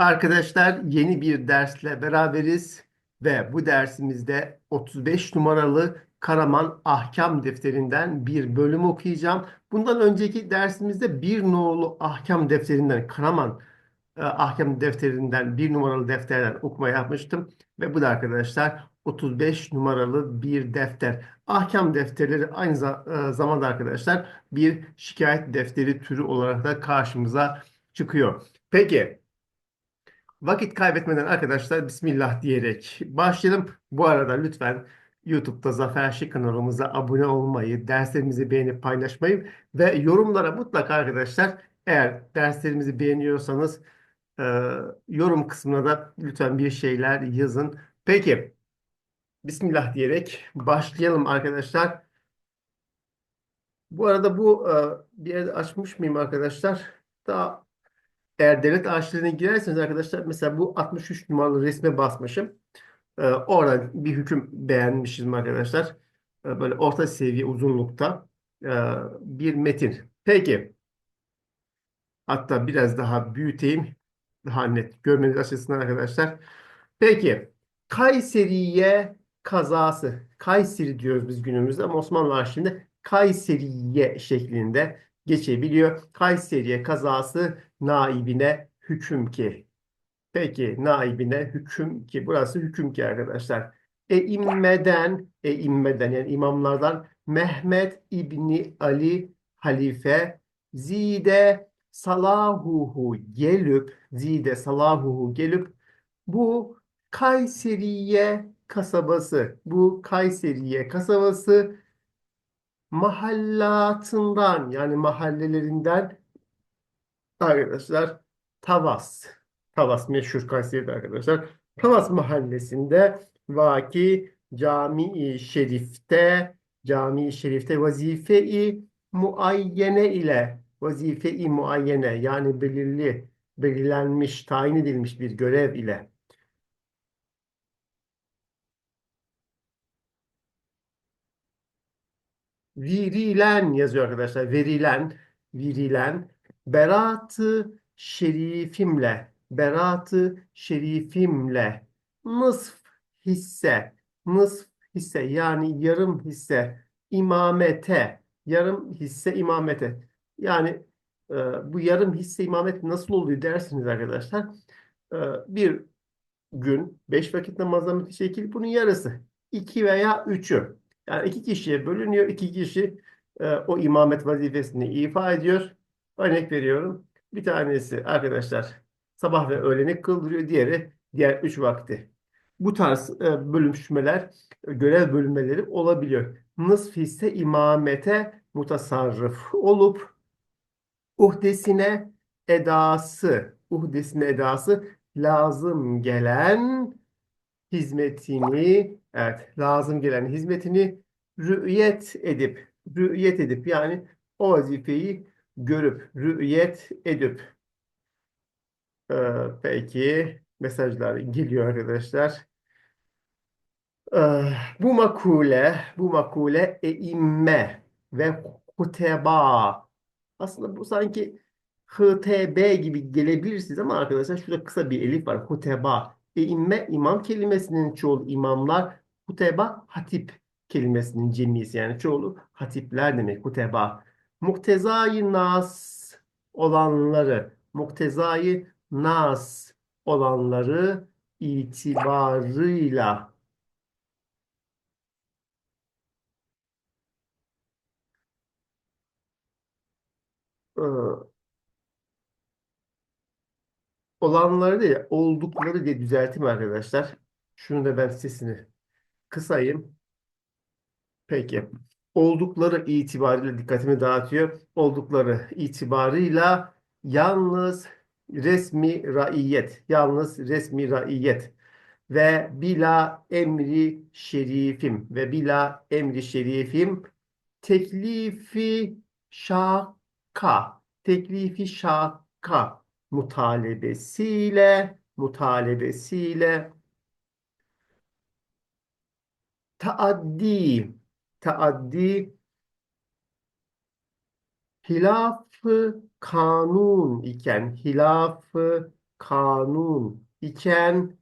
Arkadaşlar yeni bir dersle beraberiz ve bu dersimizde 35 numaralı Karaman Ahkam Defterinden bir bölüm okuyacağım. Bundan önceki dersimizde bir nolu Ahkam Defterinden Karaman e, Ahkam Defterinden bir numaralı defterden okuma yapmıştım ve bu da arkadaşlar 35 numaralı bir defter. Ahkam defterleri aynı e, zamanda arkadaşlar bir şikayet defteri türü olarak da karşımıza çıkıyor. Peki. Vakit kaybetmeden arkadaşlar Bismillah diyerek başlayalım. Bu arada lütfen YouTube'da Zafer Şık kanalımıza abone olmayı, derslerimizi beğenip paylaşmayı ve yorumlara mutlaka arkadaşlar eğer derslerimizi beğeniyorsanız e, yorum kısmına da lütfen bir şeyler yazın. Peki Bismillah diyerek başlayalım arkadaşlar. Bu arada bu e, bir yerde açmış mıyım arkadaşlar? Daha eğer devlet arşivlerine girerseniz arkadaşlar mesela bu 63 numaralı resme basmışım. Ee, oradan bir hüküm beğenmişim arkadaşlar. Ee, böyle orta seviye uzunlukta ee, bir metin. Peki. Hatta biraz daha büyüteyim. Daha net görmeniz açısından arkadaşlar. Peki. Kayseriye kazası. Kayseri diyoruz biz günümüzde ama Osmanlı arşivinde Kayseriye şeklinde geçebiliyor. Kayseriye kazası naibine hüküm ki. Peki naibine hüküm ki. Burası hüküm ki arkadaşlar. Eimmeden, eimmeden yani imamlardan Mehmet İbni Ali Halife zide salahuhu gelip zide salahuhu gelip bu Kayseriye kasabası bu Kayseriye kasabası mahallatından yani mahallelerinden arkadaşlar Tavas. Tavas meşhur Kayseri'de arkadaşlar. Tavas mahallesinde vaki Cami-i Şerif'te Cami-i Şerif'te vazife-i muayyene ile vazife-i muayyene yani belirli belirlenmiş, tayin edilmiş bir görev ile Virilen yazıyor arkadaşlar. Verilen, virilen. Berat-ı şerifimle, berat-ı şerifimle nısf hisse, nısf hisse yani yarım hisse imamete, yarım hisse imamete. Yani e, bu yarım hisse imamet nasıl oluyor dersiniz arkadaşlar. E, bir gün beş vakit namazla şekil bunun yarısı. iki veya üçü. Yani iki kişiye bölünüyor. İki kişi e, o imamet vazifesini ifa ediyor. Örnek veriyorum. Bir tanesi arkadaşlar sabah ve öğleni kıldırıyor. Diğeri diğer üç vakti. Bu tarz e, bölüşmeler, e, görev bölünmeleri olabiliyor. Nısf ise imamete mutasarrıf olup uhdesine edası, uhdesine edası lazım gelen hizmetini evet lazım gelen hizmetini rü'yet edip rü'yet edip yani o vazifeyi görüp rü'yet edip Ee, peki mesajlar geliyor arkadaşlar. Ee, bu makule bu makule eimme ve kuteba aslında bu sanki HTB gibi gelebilir size ama arkadaşlar şurada kısa bir elif var. Huteba. İmme imam kelimesinin çoğulu imamlar. Huteba hatip kelimesinin cemisi yani çoğulu hatipler demek. Huteba. Muktezai nas olanları, muktezai nas olanları itibarıyla e, olanları değil, oldukları diye düzelteyim arkadaşlar. Şunu da ben sesini kısayım. Peki. Oldukları itibariyle dikkatimi dağıtıyor. Oldukları itibarıyla yalnız resmi raiyet, yalnız resmi raiyet ve bila emri şerifim ve bila emri şerifim teklifi şaka, teklifi şaka mutalebesiyle mutalebesiyle taaddi taaddi hilafı kanun iken hilafı kanun iken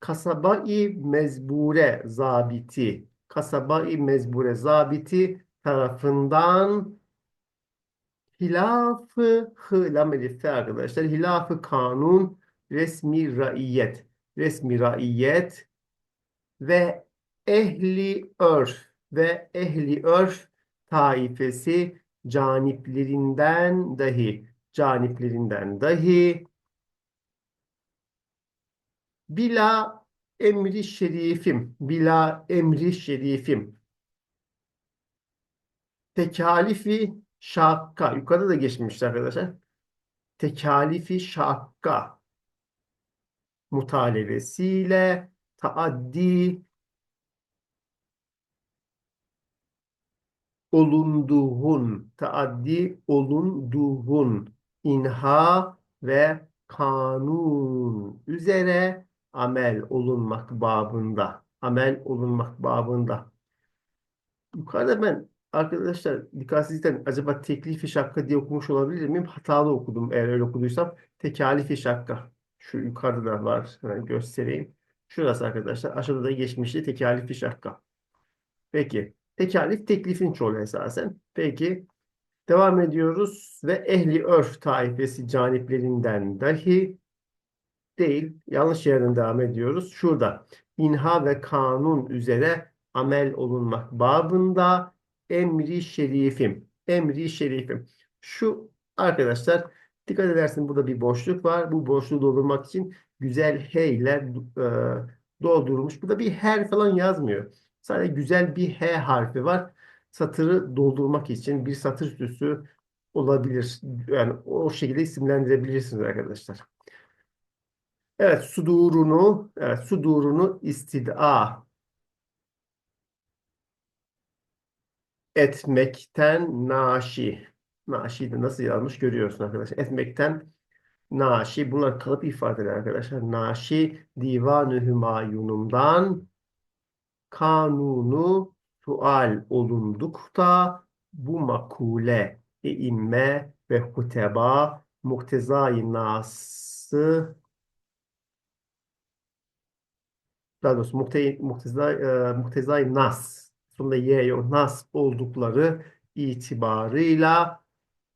kasaba-i mezbure zabiti kasaba-i mezbure zabiti tarafından hilafı hı lam elife arkadaşlar. Hilafı kanun resmi raiyet. Resmi raiyet ve ehli örf ve ehli örf taifesi caniplerinden dahi caniplerinden dahi bila emri şerifim bila emri şerifim. Tekalifi şakka. Yukarıda da geçmişti arkadaşlar. Tekalifi şakka. Mutalebesiyle taaddi olunduğun, taaddi olunduğun. İnha ve kanun üzere amel olunmak babında. Amel olunmak babında. Yukarıda ben arkadaşlar dikkatsizlikten acaba teklifi şakka diye okumuş olabilir miyim? Hatalı okudum eğer öyle okuduysam. Tekalifi şakka. Şu yukarıda da var. Hemen göstereyim. Şurası arkadaşlar. Aşağıda da geçmişti tekalifi şakka. Peki. Tekalif teklifin çoğulu esasen. Peki. Devam ediyoruz ve ehli örf taifesi caniplerinden dahi değil. Yanlış yerden devam ediyoruz. Şurada. İnha ve kanun üzere amel olunmak babında emri şerifim. Emri şerifim. Şu arkadaşlar dikkat edersin burada bir boşluk var. Bu boşluğu doldurmak için güzel H ile e, doldurulmuş. Burada bir her falan yazmıyor. Sadece güzel bir H harfi var. Satırı doldurmak için bir satır süsü olabilir. Yani o şekilde isimlendirebilirsiniz arkadaşlar. Evet, sudurunu, evet, sudurunu istid'a etmekten naşi. Naşi de nasıl yazmış görüyorsun arkadaşlar. Etmekten naşi. Bunlar kalıp ifadeler arkadaşlar. Naşi divan-ı hümayunumdan kanunu sual olundukta bu makule imme ve huteba muktezai nası daha doğrusu mukte, muktezai, e, muktezai nas sonunda y yok nas oldukları itibarıyla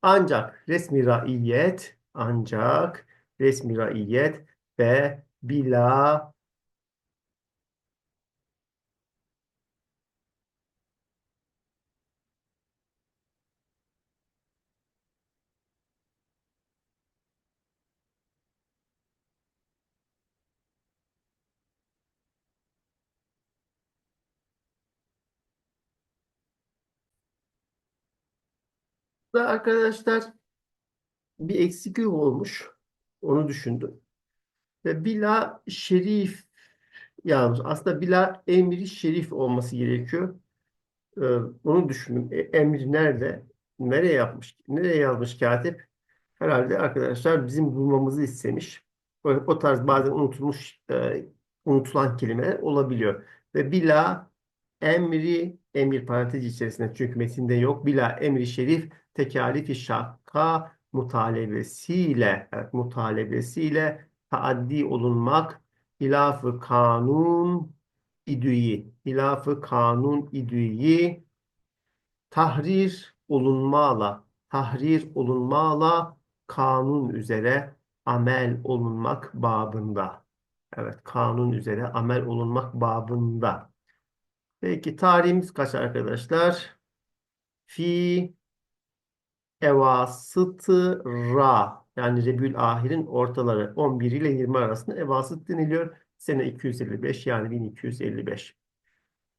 ancak resmi raiyet ancak resmi raiyet ve bila da arkadaşlar bir eksiklik olmuş. Onu düşündüm. Ve bila şerif yazmış. Aslında bila emri şerif olması gerekiyor. Ee, onu düşündüm. E, emri nerede? Nereye yapmış? Nereye yazmış katip? Herhalde arkadaşlar bizim bulmamızı istemiş. O, o tarz bazen unutulmuş, e, unutulan kelimeler olabiliyor. Ve bila emri, emir parantez içerisinde çünkü metinde yok. Bila emri şerif tekalifi şakka mutalebesiyle, mutalebesiyle taaddi olunmak hilafı kanun idüyi, hilafı kanun idüyi tahrir olunmala, tahrir olunmala kanun üzere amel olunmak babında. Evet, kanun üzere amel olunmak babında. Peki tarihimiz kaç arkadaşlar? Fi evasıtı ra yani Rebül Ahir'in ortaları 11 ile 20 arasında evasıt deniliyor. Sene 255 yani 1255.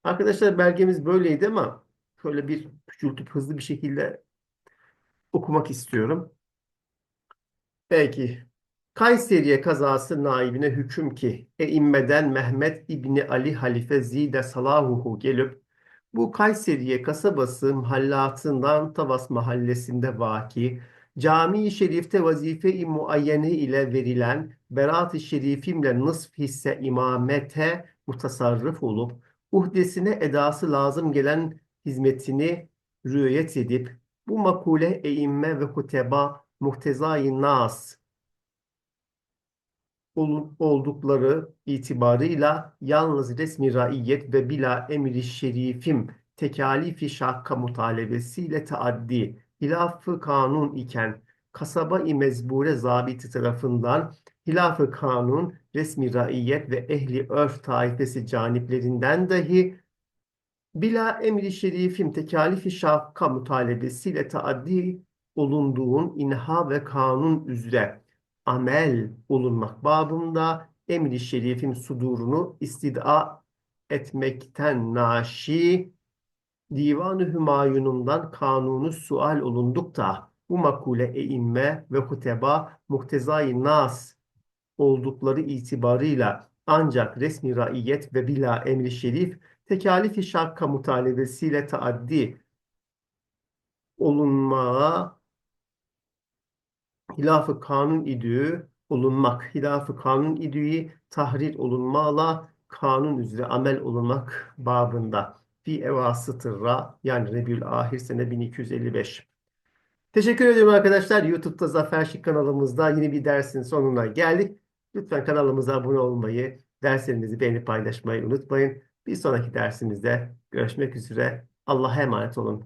Arkadaşlar belgemiz böyleydi ama şöyle bir küçültüp hızlı bir şekilde okumak istiyorum. Belki Kayseriye kazası naibine hüküm ki eimmeden Mehmet İbni Ali Halife Zide Salahuhu gelip bu Kayseriye kasabası mahallatından Tavas mahallesinde vaki Cami-i Şerif'te vazife-i muayyene ile verilen Berat-ı Şerifimle nısf hisse imamete mutasarrıf olup uhdesine edası lazım gelen hizmetini rüyet edip bu makule eimme ve huteba muhtezai nas oldukları itibarıyla yalnız resmi raiyet ve bila emri şerifim tekalifi şakka mutalebesiyle taaddi hilafı kanun iken kasaba-i mezbure zabiti tarafından hilafı kanun resmi raiyet ve ehli örf taifesi caniplerinden dahi bila emri şerifim tekalifi şakka mutalebesiyle taaddi olunduğun inha ve kanun üzere amel olunmak babında emri şerifin sudurunu istida etmekten naşi Divan-ı Hümayun'undan kanunu sual olundukta bu makule eimme ve huteba muktezai nas oldukları itibarıyla ancak resmi raiyet ve bila emri şerif tekalifi şakka mutalebesiyle taaddi olunmaya hilafı kanun idüğü olunmak, hilafı kanun idüğü tahrir olunmala kanun üzere amel olunmak babında. Fi evasıtır ra yani Rebül Ahir sene 1255. Teşekkür ediyorum arkadaşlar. YouTube'da Zafer Şık kanalımızda yeni bir dersin sonuna geldik. Lütfen kanalımıza abone olmayı, derslerimizi beğenip paylaşmayı unutmayın. Bir sonraki dersimizde görüşmek üzere. Allah'a emanet olun.